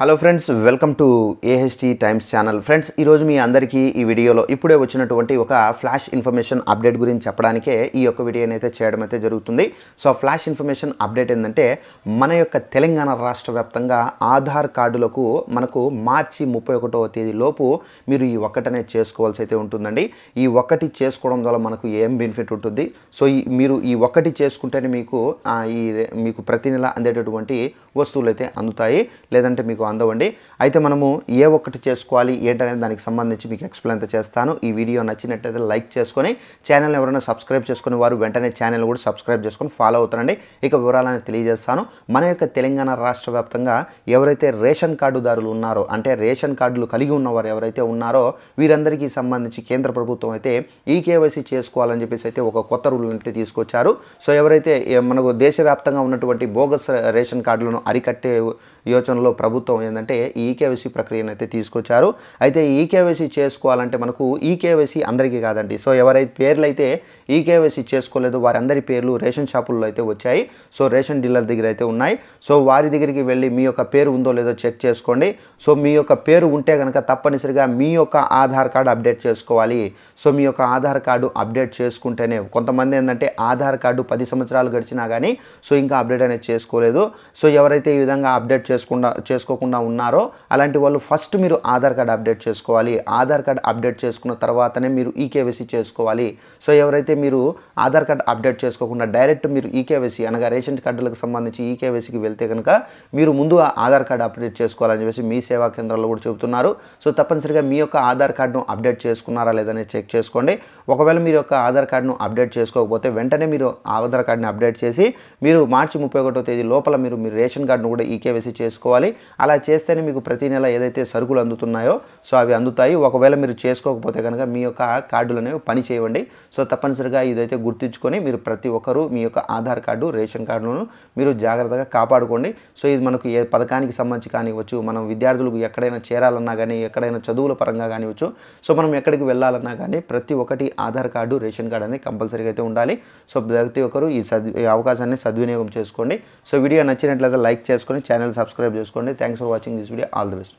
Hello friends welcome to A H T times channel friends ఈరోజు మీ అందరికీ ఈ వీడియోలో ఇప్పుడే వచ్చినటువంటి ఒక ఫ్లాష్ ఇన్ఫర్మేషన్ అప్డేట్ గురించి చెప్పడానికే ఈ యొక్క వీడియోని అయితే చేయడం అయితే జరుగుతుంది. సో ఫ్లాష్ ఇన్ఫర్మేషన్ అప్డేట్ ఏంటంటే మన యొక్క తెలంగాణ రాష్ట్ర వ్యాప్తంగా ఆధార్ కార్డులకు మనకు మార్చి ముప్పై ఒకటవ తేదీ లోపు మీరు ఈ ఒక్కటనే చేసుకోవాల్సి అయితే ఉంటుందండి. ఈ ఒక్కటి చేసుకోవడం ద్వారా మనకు ఏం బెనిఫిట్ ఉంటుంది? సో ఈ మీరు ఈ ఒక్కటి చేసుకుంటేనే మీకు ఈ మీకు ప్రతి నెల అందేటటువంటి వస్తువులు అయితే అందుతాయి. లేదంటే మీకు అందవండి అయితే మనము ఏ ఒక్కటి చేసుకోవాలి ఏంటనేది దానికి సంబంధించి మీకు ఎక్స్ప్లెయిన్ అయితే చేస్తాను. ఈ వీడియో నచ్చినట్లయితే లైక్ చేసుకొని ఛానల్ ఎవరైనా సబ్స్క్రైబ్ చేసుకునే వారు వెంటనే ఛానల్ కూడా సబ్స్క్రైబ్ చేసుకొని ఫాలో అవుతారండి. ఇక వివరాలను తెలియజేస్తాను. మన యొక్క తెలంగాణ రాష్ట్ర వ్యాప్తంగా ఎవరైతే రేషన్ కార్డుదారులు ఉన్నారో అంటే రేషన్ కార్డులు కలిగి ఉన్నవారు ఎవరైతే ఉన్నారో వీరందరికీ సంబంధించి కేంద్ర ప్రభుత్వం అయితే ఈ కేవైసీ చేసుకోవాలని చెప్పేసి అయితే ఒక కొత్త రూల్ అయితే తీసుకొచ్చారు. సో ఎవరైతే మనకు దేశవ్యాప్తంగా ఉన్నటువంటి బోగస్ రేషన్ కార్డులను అరికట్టే యోచనలో ప్రభుత్వం ఏంటంటే ఈ కేవైసీ ప్రక్రియను అయితే తీసుకొచ్చారు. అయితే ఈ కేవైసీ చేసుకోవాలంటే మనకు ఈ అందరికీ కాదండి. సో ఎవరైతే పేర్లు అయితే ఈ కేవైసీ చేసుకోలేదో వారందరి పేర్లు రేషన్ షాపుల్లో అయితే వచ్చాయి. సో రేషన్ డీలర్ దగ్గర అయితే ఉన్నాయి. సో వారి దగ్గరికి వెళ్ళి మీ యొక్క పేరు ఉందో లేదో చెక్ చేసుకోండి. సో మీ యొక్క పేరు ఉంటే కనుక తప్పనిసరిగా మీ యొక్క ఆధార్ కార్డు అప్డేట్ చేసుకోవాలి. సో మీ యొక్క ఆధార్ కార్డు అప్డేట్ చేసుకుంటేనే కొంతమంది ఏంటంటే ఆధార్ కార్డు పది సంవత్సరాలు గడిచినా కానీ సో ఇంకా అప్డేట్ అనేది చేసుకోలేదు. సో ఎవరైతే ఈ విధంగా అప్డేట్ చేసుకుండా చేసుకోకుండా ఉన్నారో అలాంటి వాళ్ళు ఫస్ట్ మీరు ఆధార్ కార్డ్ అప్డేట్ చేసుకోవాలి. ఆధార్ కార్డ్ అప్డేట్ చేసుకున్న తర్వాతనే మీరు ఈకేవైసీ చేసుకోవాలి. సో ఎవరైతే మీరు ఆధార్ కార్డ్ అప్డేట్ చేసుకోకుండా డైరెక్ట్ మీరు ఈకేవైసీ అనగా రేషన్ కార్డులకు సంబంధించి ఈకేవైసీకి వెళ్తే కనుక మీరు ముందు ఆధార్ కార్డు అప్డేట్ చేసుకోవాలని చెప్పేసి మీ సేవా కేంద్రాల్లో కూడా చెబుతున్నారు. సో తప్పనిసరిగా మీ యొక్క ఆధార్ కార్డును అప్డేట్ చేసుకున్నారా లేదనేది చెక్ చేసుకోండి. ఒకవేళ మీరు యొక్క ఆధార్ కార్డును అప్డేట్ చేసుకోకపోతే వెంటనే మీరు ఆధార్ కార్డుని అప్డేట్ చేసి మీరు మార్చి ముప్పై ఒకటో తేదీ లోపల మీరు మీ రేషన్ కార్డును కూడా ఈకేవైసీ చేసుకోవాలి. అలా చేస్తేనే మీకు ప్రతి నెల ఏదైతే సరుకులు అందుతున్నాయో సో అవి అందుతాయి. ఒకవేళ మీరు చేసుకోకపోతే కనుక మీ యొక్క కార్డులు అనేవి పని చేయండి సో తప్పనిసరిగా ఇదైతే గుర్తుంచుకొని మీరు ప్రతి ఒక్కరూ మీ యొక్క ఆధార్ కార్డు రేషన్ కార్డులను మీరు జాగ్రత్తగా కాపాడుకోండి. సో ఇది మనకు ఏ పథకానికి సంబంధించి కానివ్వచ్చు మనం విద్యార్థులకు ఎక్కడైనా చేరాలన్నా కానీ ఎక్కడైనా చదువుల పరంగా కానివ్వచ్చు సో మనం ఎక్కడికి వెళ్ళాలన్నా కానీ ప్రతి ఒక్కటి ఆధార్ కార్డు రేషన్ కార్డు అనేది కంపల్సరీగా అయితే ఉండాలి. సో ప్రతి ఒక్కరు ఈ సద్ అవకాశాన్ని సద్వినియోగం చేసుకోండి. సో వీడియో నచ్చినట్లయితే లైక్ చేసుకొని ఛానల్ సబ్స్క్రైబ్ చేసుకోండి. Thanks for watching this video. All the best.